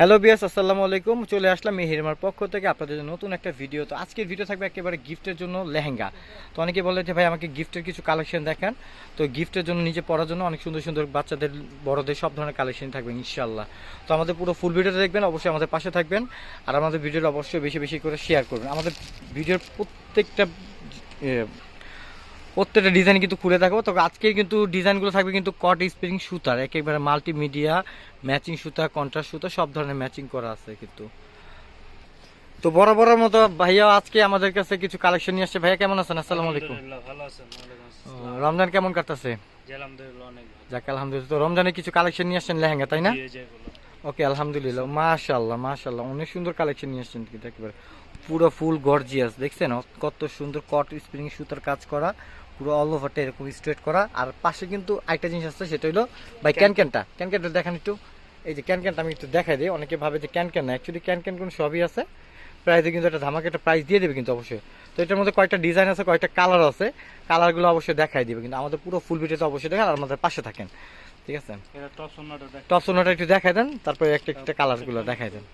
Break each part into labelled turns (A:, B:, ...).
A: Hello বিয়াস আসসালামু আলাইকুম। চলে আসলাম মেহিরমার পক্ষ থেকে আপনাদের নতুন একটা ভিডিও। তো আজকের ভিডিও থাকবে একেবারে গিফটের জন্য লেহেঙ্গা। তো অনেকে বলে যে, ভাই, আমাকে গিফটের কিছু কালেকশন দেখান। তো গিফটের জন্য নিজে পড়ার জন্য অনেক সুন্দর সুন্দর বাচ্চাদের, বড়দের সব ধরনের কালেকশন থাকবে ইনশাল্লাহ তো আমাদের পুরো ফুল ভিডিওটা দেখবেন, অবশ্যই আমাদের পাশে থাকবেন। আর আমাদের ভিডিওটা অবশ্যই বেশি বেশি করে শেয়ার করবেন। আমাদের ভিডিওর প্রত্যেকটা প্রত্যেকটা ডিজাইন কিন্তু খুলে থাকব তবে আজকে কিন্তু ডিজাইনগুলো থাকবে কিন্তু কট স্প্রিং সুতার একেবারে মাল্টিমিডিয়া ম্যাচিং সুতা কন্ট্রাস্ট সুতা সব ধরনের ম্যাচিং করা আছে কিন্তু। তো বড় বড় মতো ভাইয়া আজকে আমাদের কাছে কিছু কালেকশন নিয়ে আসছে। ভাইয়া কেমন আছেন? আসসালামু আলাইকুম। রমজান কেমন কাটতেছে। যাক আলহামদুলিল্লাহ। তো রমজানে কিছু কালেকশন নিয়ে আসছেন লেহেঙ্গা তাই না। ওকে আলহামদুলিল্লাহ মাশাল্লাহ মাশাল্লাহ অনেক সুন্দর কালেকশন নিয়ে আসছেন কিন্তু একেবারে। পুরো ফুল গর্জিয়াস। দেখছেন? কত সুন্দর কট স্প্রিং সুতার কাজ করা পুরো অল ওভারটা এরকম স্ট্রেট করা। আর পাশে কিন্তু একটা জিনিস আছে সেটা হলো ভাই ক্যানক্যানটা ক্যানক্যানটা দেখেন একটু। এই যে ক্যানক্যানটা আমি একটু দেখাই দিই। অনেকে ভাবে যে ক্যানক্যান না অ্যাকচুয়ালি ক্যানক্যান কোন সবই আছে। প্রাইসে কিন্তু একটা ধামাকে একটা প্রাইস দিয়ে দেবে কিন্তু অবশ্যই। তো এটার মধ্যে কয়েকটা ডিজাইন আছে কয়েকটা কালার আছে। কালারগুলো অবশ্যই দেখাই দিবে কিন্তু। আমাদের পুরো ফুল ভিডিওতে অবশ্যই দেখেন আর আমাদের পাশে থাকেন। ঠিক আছে। টপ সোনাটা একটু দেখাই দেন তারপরে একটা একটা কালারগুলো দেখাই দেন।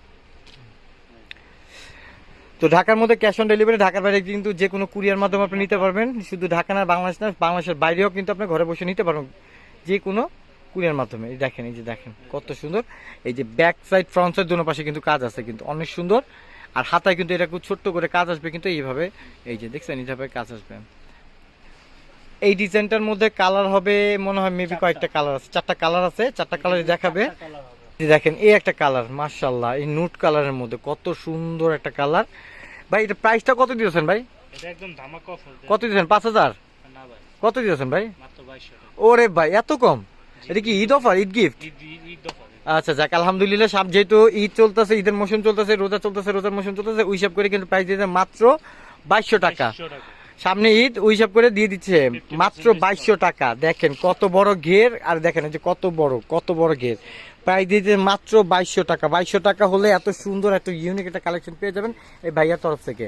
A: তো ঢাকার মধ্যে ক্যাশ অন ডেলিভারি ঢাকার বাইরে কিন্তু যে কোনো কুরিয়ার মাধ্যমে আপনি নিতে পারবেন। শুধু ঢাকা না, বাংলাদেশ না, বাংলাদেশের বাইরেও কিন্তু আপনি ঘরে বসে নিতে পারবেন যে কোনো কুরিয়ার মাধ্যমে। এই দেখেন, এই যে দেখেন, কত সুন্দর। এই যে ব্যাক সাইড ফ্রন্ট সাইড দুনো পাশে কিন্তু কাজ আছে কিন্তু অনেক সুন্দর। আর হাতায় কিন্তু এটা খুব ছোট্ট করে কাজ আসবে কিন্তু এইভাবে। এই যে দেখছেন, এইভাবে কাজ আসবে। এই ডিজাইনটার মধ্যে কালার হবে, মনে হয় মেবি কয়েকটা কালার আছে। চারটা কালার আছে, চারটা কালার দেখাবে। দেখেন এই একটা কালার মার্শাল্লাহ এই নুট কালারের মধ্যে কত সুন্দর একটা কালার ভাই এটা প্রাইসটা কত দিয়েছেন ভাই। কত দিয়েছেন? পাঁচ হাজার? কত দিয়েছেন ভাই?
B: মাত্র 2200 টাকা।
A: ওরে ভাই এত কম? এটা কি ঈদ অফার ঈদ গিফট। আচ্ছা যাক আলহামদুলিল্লাহ সব যেহেতু ঈদ চলতেছে ঈদের মৌসুম চলতেছে রোজা চলতেছে রোজার মৌসুম চলতেছে ওই হিসাব করে কিন্তু প্রাইস দিয়েছে মাত্র বাইশশো টাকা। সামনে ঈদ ওই হিসাব করে দিয়ে দিচ্ছে মাত্র বাইশশো টাকা। দেখেন কত বড় ঘের আর দেখেন এই যে কত বড় কত বড় ঘের। প্রায় দিয়ে মাত্র বাইশশো টাকা বাইশশো টাকা হলে এত সুন্দর এত ইউনিক একটা কালেকশন পেয়ে যাবেন এই ভাইয়ার তরফ থেকে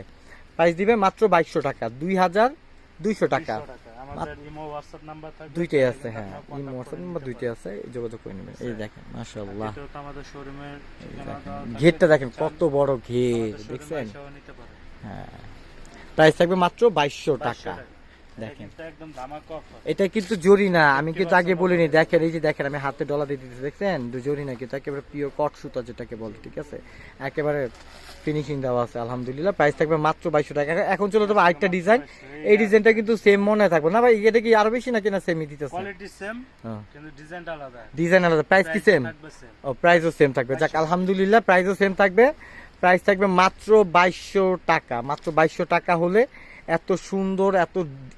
A: প্রাইস দিবে মাত্র বাইশশো টাকা দুই হাজার দুইশো টাকা
B: 200 টাকা। আমাদের ইমো, WhatsApp number থাকবে।
A: দুইটাই আছে হ্যাঁ ইমো হোয়াটসঅ্যাপ নাম্বার দুইটাই আছে যোগাযোগ করে নেবেন এই দেখেন মাশাআল্লাহ। ঘেরটা দেখেন কত বড় ঘের দেখছেন। হ্যাঁ প্রাইস থাকবে মাত্র বাইশশো
B: 2200
A: টাকা
B: টাকা।
A: দেখেন।
B: এটা
A: কিন্তু জরি না আমি কিন্তু আগে বলিনি। দেখেন এই যে দেখেন আমি হাতে ডলা দিয়ে দিতেছি দেখছেন? জরি না কিন্তু একেবারে পিওর কট সুতা যেটাকে বলে ঠিক আছে? একেবারে ফিনিশিং দেওয়া আছে আলহামদুলিল্লাহ। প্রাইস থাকবে মাত্র বাইশশো টাকা। এখন চলে যাবে আরেকটা ডিজাইন এই ডিজাইনটা কিন্তু সেম মনে থাকবে। না ভাই এটা কি আরও বেশি নাকি না সেমই দিতেছে?
B: কোয়ালিটি সেম
A: হ্যাঁ।
B: কিন্তু ডিজাইনটা আলাদা।
A: ডিজাইন আলাদা। প্রাইস কি সেম
B: সেম
A: ও প্রাইসও সেম থাকবে। যাক আলহামদুলিল্লাহ প্রাইসও সেম থাকবে। প্রাইস থাকবে মাত্র বাইশশো টাকা। মাত্র বাইশশো টাকা হলে এত সুন্দর এত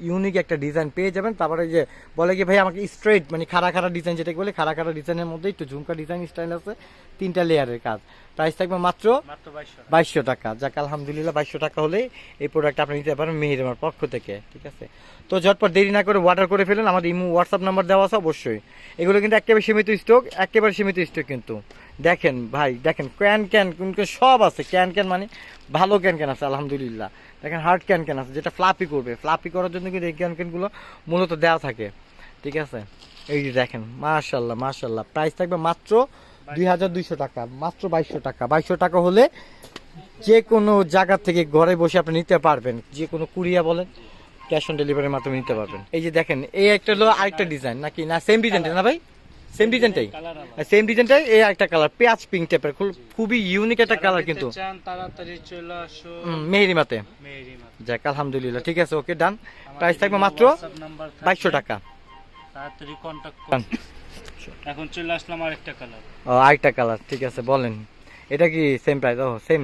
A: ইউনিক একটা ডিজাইন পেয়ে যাবেন। তারপরে যে বলে কি ভাই আমাকে স্ট্রেট মানে খাড়া খাড়া ডিজাইন যেটাকে বলে খাড়া খাড়া ডিজাইনের মধ্যে একটু ঝুমকা ডিজাইন স্টাইল আছে তিনটা লেয়ারের কাজ। প্রাইস থাকবে মাত্র
B: মাত্র 2200 টাকা।
A: বাইশশো টাকা। যাক আলহামদুলিল্লাহ বাইশশো টাকা হলে এই প্রোডাক্ট আপনি নিতে পারেন মেহিরমার পক্ষ থেকে ঠিক আছে? তো ঝটপট দেরি না করে অর্ডার করে ফেলুন। আমাদের ইমো হোয়াটসঅ্যাপ নাম্বার দেওয়া আছে অবশ্যই। এগুলো কিন্তু একেবারে সীমিত স্টক একেবারে সীমিত স্টক কিন্তু। দেখেন ভাই, দেখেন ক্যান ক্যান কিন্তু সব আছে। ক্যান ক্যান মানে ভালো ক্যান ক্যান আছে, আলহামদুলিল্লাহ। দেখেন হার্ড ক্যান ক্যান আছে, যেটা ফ্লাপি করবে। ফ্লাপি করার জন্য কিন্তু এই ক্যান ক্যানগুলো মূলত দেওয়া থাকে। ঠিক আছে? এই যে দেখেন মাশাল্লাহ মাশাল্লাহ প্রাইস থাকবে মাত্র দুই হাজার দুইশো টাকা, মাত্র বাইশশো টাকা। বাইশশো টাকা হলে যে কোনো জায়গা থেকে ঘরে বসে আপনি নিতে পারবেন। যে কোনো কুরিয়া বলেন ক্যাশ অন ডেলিভারির মাধ্যমে নিতে পারবেন। এই যে দেখেন এই একটা হলো আরেকটা ডিজাইন নাকি? না সেম ডিজাইনটা না ভাই? সেম ডিজাইনটাই সেম ডিজাইনটাই এই একটা কালার পেঁয়াজ পিঙ্ক টাইপের খুবই ইউনিক একটা কালার কিন্তু।
B: চান তাড়াতাড়ি চলে আসো
A: হুম, মেহেরিমাতে।
B: মেহেরিমা
A: যাক আলহামদুলিল্লাহ ঠিক আছে ওকে ডান প্রাইস থাকবে মাত্র বাইশশো টাকা।
B: তাড়াতাড়ি কন্টাক্ট
A: ডান।
B: এখন চলে আসলাম আরেকটা কালার
A: ও আরেকটা কালার ঠিক আছে বলেন। এটা কি সেম প্রাইস ও সেম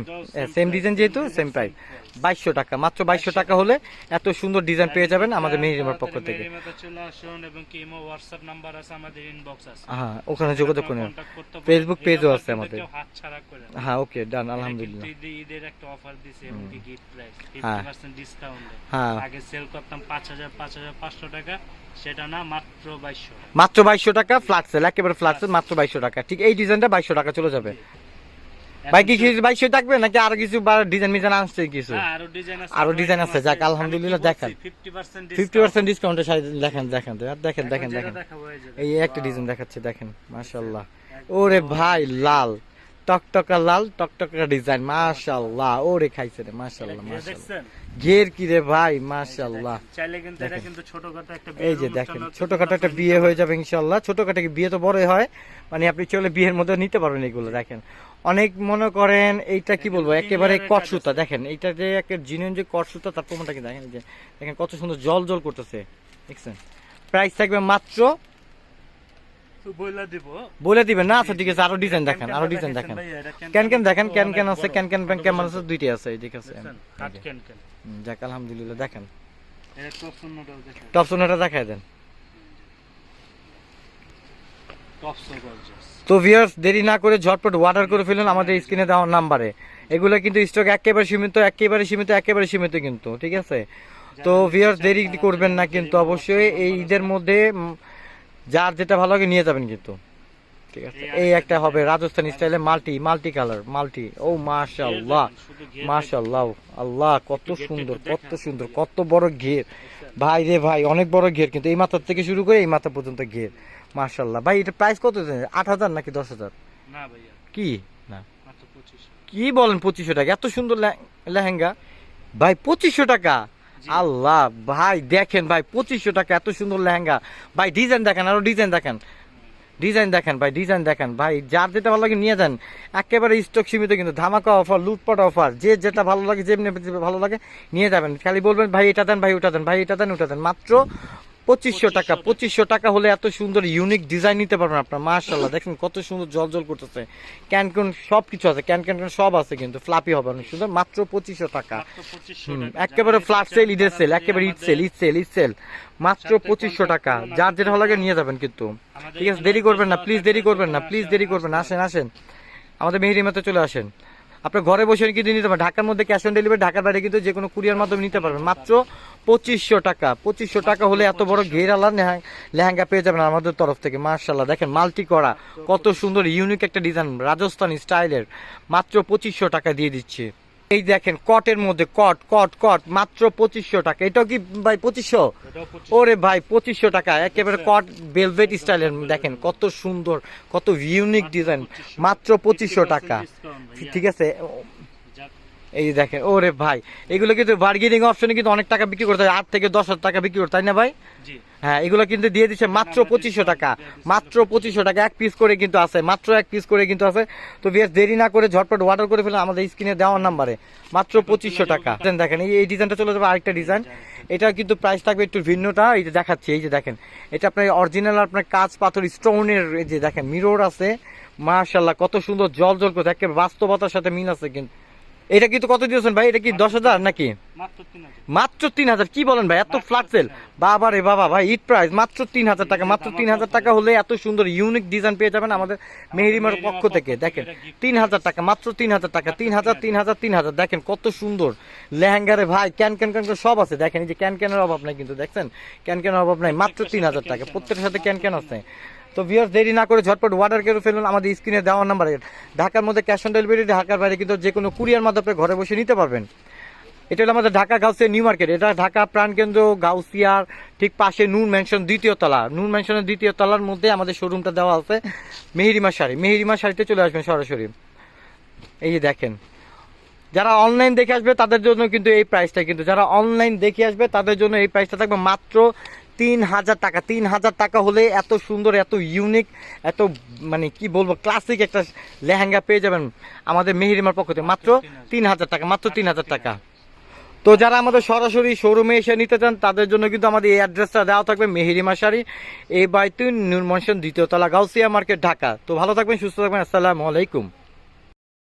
A: সেম ডিজাইন যেহেতু সেম প্রাইস
B: price।
A: বাইশশো টাকা মাত্র বাইশশো টাকা হলে এত সুন্দর ডিজাইন পেয়ে যাবেন আমাদের মেহেরিমার পক্ষ থেকে। হ্যাঁ ওখানে যোগাযোগ করে নেবেন।
B: contact করতে পারেন।
A: Facebook page ও
B: এই
A: আছে আমাদের। হ্যাঁ ওকে ডান আলহামদুলিল্লাহ।
B: ঈদের একটা অফার দিছে
A: হ্যাঁ।
B: 50% ডিসকাউন্ট
A: হ্যাঁ।
B: আগে সেল করতাম 5000 5500 টাকা সেটা না মাত্র 2200
A: মাত্র বাইশশো টাকা ফ্ল্যাট সেল একেবারে ফ্ল্যাট সেল মাত্র বাইশশো টাকা। ঠিক এই ডিজাইনটা বাইশশো টাকা চলে যাবে। ভাই কি বাইশশো থাকবে নাকি আরও কিছু ডিজাইন মিজাইন আসছে কিছু?
B: আরও ডিজাইন আছে
A: আরও design আছে, যাক, আলহামদুলিল্লাহ,
B: কি বলছি,
A: দেখান।
B: 50%
A: ফিফটি পার্সেন্ট ডিসকাউন্টের সাথে দেখেন দেখেন দেখেন দেখেন দেখেন।
B: এই যে
A: এই
B: দেখেন।
A: একটা ডিজাইন দেখাচ্ছে দেখেন মাশাল্লাহ ওরে ভাই লাল। টকটকা লাল টকটকা ডিজাইন মাশাল্লাহ ওরে খাইছে রে মাশাল্লাহ
B: এটা
A: মাশাল্লাহ ঘের কি রে ভাই মাশাল্লাহ
B: চাইলে কিন্তু এটা কিন্তু ছোটখাটো একটা
A: এই যে দেখেন ছোটখাটো একটা বিয়ে হয়ে যাবে ইনশাল্লাহ ছোটখাটো কি বিয়ে তো বড়ই হয় মানে আপনি চলে বিয়ের মধ্যে নিতে পারবেন এগুলো দেখেন। অনেক মনে করেন এইটা কি বলব? একেবারে কট সুতা। দেখেন এইটা যে একটা জিনিয়ন যে কট সুতা তার প্রমাণটা কি দেখেন? যে দেখেন কত সুন্দর জল জল করতেছে। দেখছেন? প্রাইস থাকবে মাত্র
B: দিব।
A: বলে দিবেন না? আচ্ছা ঠিক আছে আরও ডিজাইন দেখেন
B: আরও
A: ডিজাইন দেখেন
B: ক্যান
A: ক্যান ক্যান
B: ক্যান
A: দেখেন ক্যান ক্যান আছে। ক্যান ক্যান প্যান ক্যান আছে দুইটাই আছে এই ঠিক আছে। যাক আলহামদুলিল্লাহ দেখেন।
B: টপ
A: সোনাটা দেখায় দেন।
B: Top so gorgeous.
A: তো ভিউয়ার্স দেরি না করে ঝটপট অর্ডার করে ফেলুন আমাদের স্ক্রিনে দেওয়া নাম্বারে এগুলো কিন্তু স্টক একেবারে সীমিত একেবারে সীমিত একেবারে সীমিত কিন্তু ঠিক আছে? তো ভিউয়ার্স দেরি করবেন না কিন্তু অবশ্যই এই ঈদের মধ্যে যার যেটা ভালো লাগে নিয়ে যাবেন কিন্তু ঠিক আছে? এই একটা হবে রাজস্থানি স্টাইলে মাল্টি মাল্টি কালার মাল্টি ও
B: ঘের
A: মাশাআল্লাহ আল্লাহ কত সুন্দর কত সুন্দর কত বড় ঘের। ভাই রে ভাই অনেক বড় ঘের কিন্তু এই মাথার থেকে শুরু করে এই মাথা পর্যন্ত ঘের। মাশাআল্লাহ। ভাই এটা প্রাইস কত আট হাজার নাকি দশ হাজার?
B: না ভাইয়া,
A: কি? না
B: মাত্র 2500
A: কি বলেন পঁচিশশো টাকা? এত সুন্দর লেহেঙ্গা। ভাই পঁচিশশো টাকা। আল্লাহ ভাই দেখেন ভাই পঁচিশশো টাকা এত সুন্দর লেহেঙ্গা। ভাই ডিজাইন দেখেন আরও ডিজাইন দেখেন। ডিজাইন দেখেন ভাই ডিজাইন দেখেন। ভাই যার যেটা ভালো লাগে নিয়ে যান। একেবারে স্টক সীমিত কিন্তু। ধামাকা অফার লুটপাট অফার যে যেটা ভালো লাগে যেমনি ভালো লাগে নিয়ে যাবেন। খালি বলবেন ভাই এটা দেন ভাই ওটা দেন ভাই এটা দেন ওটা দেন। মাত্র পঁচিশশো টাকা পঁচিশশো টাকা। হলে এত সুন্দর ইউনিক ডিজাইন নিতে পারবেন আপনার মার্শাল্লাহ দেখেন কত সুন্দর জল জল করতেছে। ক্যান ক্যান সব কিছু আছে ক্যান ক্যান সব আছে কিন্তু ফ্লাপি হবে অনেক সুন্দর মাত্র পঁচিশশো টাকা।
B: মাত্র 2500
A: হুম,
B: টাকা।
A: একেবারে
B: ফ্লাপ
A: সেল ঈদের সেল একেবারে
B: আমাদের-
A: sale it sale it sale মাত্র পঁচিশশো টাকা। যার যেটা লাগে নিয়ে যাবেন কিন্তু। ঠিক আছে দেরি করবেন না প্লিজ দেরি করবেন না প্লিজ দেরি করবেন আসেন আসেন। আমাদের মেহেরিমাতে চলে আসেন। আপনি ঘরে বসে কিন্তু নিতে পারেন ঢাকার মধ্যে ক্যাশ অন ডেলিভারি ঢাকার বাইরে কিন্তু যে কোনো কুরিয়ার মাধ্যমে নিতে পারবেন। মাত্র পঁচিশশো টাকা। পঁচিশশো টাকা হলে এত বড় ঘেরালা লেহেঙ্গা পেয়ে যাবেন আমাদের তরফ থেকে মার্শাল্লাহ দেখেন মাল্টি করা, কত সুন্দর ইউনিক একটা ডিজাইন রাজস্থানি স্টাইলের মাত্র পঁচিশশো টাকা দিয়ে দিচ্ছে। এই দেখেন কটের মধ্যে কট কট কট মাত্র পঁচিশশো টাকা। এটাও কি ভাই পঁচিশশো? ওরে ভাই পঁচিশশো টাকা। একেবারে কট বেলভেট স্টাইলের দেখেন কত সুন্দর কত ইউনিক ডিজাইন মাত্র পঁচিশশো টাকা। ঠিক আছে? এই যে দেখেন ওরে ভাই এগুলো কিন্তু বার্গেনিং অপশনে কিন্তু অনেক টাকা বিক্রি করতে হয় আট থেকে দশ হাজার টাকা বিক্রি করতে হয়, তাই না ভাই হ্যাঁ এগুলো কিন্তু দিয়ে দিচ্ছে মাত্র পঁচিশশো টাকা মাত্র পঁচিশশো টাকা এক পিস করে কিন্তু আছে মাত্র এক পিস করে কিন্তু আছে তো বিয়াস দেরি না করে ঝটপট অর্ডার করে ফেলেন আমাদের স্ক্রিনে দেওয়ার নাম্বারে মাত্র পঁচিশশো টাকা দেখেন এই ডিজাইনটা চলে যাবে আরেকটা ডিজাইন এটা কিন্তু প্রাইস থাকবে একটু ভিন্নটা এই যে দেখাচ্ছি এই যে দেখেন এটা আপনার অরিজিনাল আপনার কাঁচ পাথর স্টোনের এই যে দেখেন মিরর আছে মাশাল্লাহ কত সুন্দর জল জল করতে একেবারে বাস্তবতার সাথে মিল আছে কিন্তু এটা কিন্তু কত দিয়েছেন ভাই? এটা কি দশ হাজার নাকি?
B: মাত্র
A: তিন হাজার। কি বলেন ভাই? এত ফ্ল্যাট সেল বাবা রে বাবা ভাই ঈদ প্রাইস মাত্র তিন হাজার টাকা মাত্র তিন হাজার টাকা হলে এত সুন্দর ইউনিক ডিজাইন পেয়ে যাবেন আমাদের মেহেরিমার পক্ষ থেকে। দেখেন তিন হাজার টাকা মাত্র তিন হাজার টাকা। তিন হাজার তিন হাজার তিন হাজার। দেখেন কত সুন্দর। লেহেঙ্গারে ভাই ক্যান ক্যান ক্যান সব আছে। দেখেন এই যে ক্যান ক্যানের অভাব নাই কিন্তু দেখছেন? ক্যান ক্যানের অভাব নাই। মাত্র তিন হাজার টাকা। প্রত্যেকের সাথে ক্যান ক্যান আছে। তো ভিউয়ার্স দেরি না করে ঝটপট অর্ডার করে ফেলুন আমাদের স্ক্রিনে দেওয়ার নাম্বারে ঢাকার মধ্যে ক্যাশ অন ডেলিভারি ঢাকার বাইরে কিন্তু যে কোনো কুরিয়ার মাধ্যমে ঘরে বসে নিতে পারবেন। এটা হলো আমাদের ঢাকা গাউসিয়া নিউ মার্কেট। এটা ঢাকা প্রাণকেন্দ্র গাউসিয়ার ঠিক পাশে নূর ম্যানশন দ্বিতীয় তলা। নূর ম্যানশনের দ্বিতীয় তলার মধ্যে আমাদের শোরুমটা দেওয়া আছে মেহেরিমা শাড়ি মেহেরিমা শাড়িতে চলে আসবেন সরাসরি। এই যে দেখেন, যারা অনলাইন দেখে আসবে তাদের জন্য কিন্তু এই প্রাইসটা কিন্তু, যারা অনলাইন দেখে আসবে তাদের জন্য এই প্রাইসটা থাকবে মাত্র তিন হাজার টাকা, তিন হাজার টাকা হলে এত সুন্দর, এত ইউনিক এত মানে কি বলব ক্লাসিক একটা লেহেঙ্গা পেয়ে যাবেন আমাদের মেহেরিমার পক্ষ থেকে। মাত্র তিন হাজার টাকা, মাত্র তিন হাজার টাকা। তো যারা আমাদের সরাসরি শোরুমে এসে নিতে চান, তাদের জন্য কিন্তু আমাদের এই অ্যাড্রেসটা দেওয়া থাকবে মেহেরিমা শাড়ি এই বাইতুন নূর মনসন দ্বিতীয় তলা, গাউসিয়া মার্কেট, ঢাকা। তো ভালো থাকবেন, সুস্থ থাকবেন, আসসালামু আলাইকুম।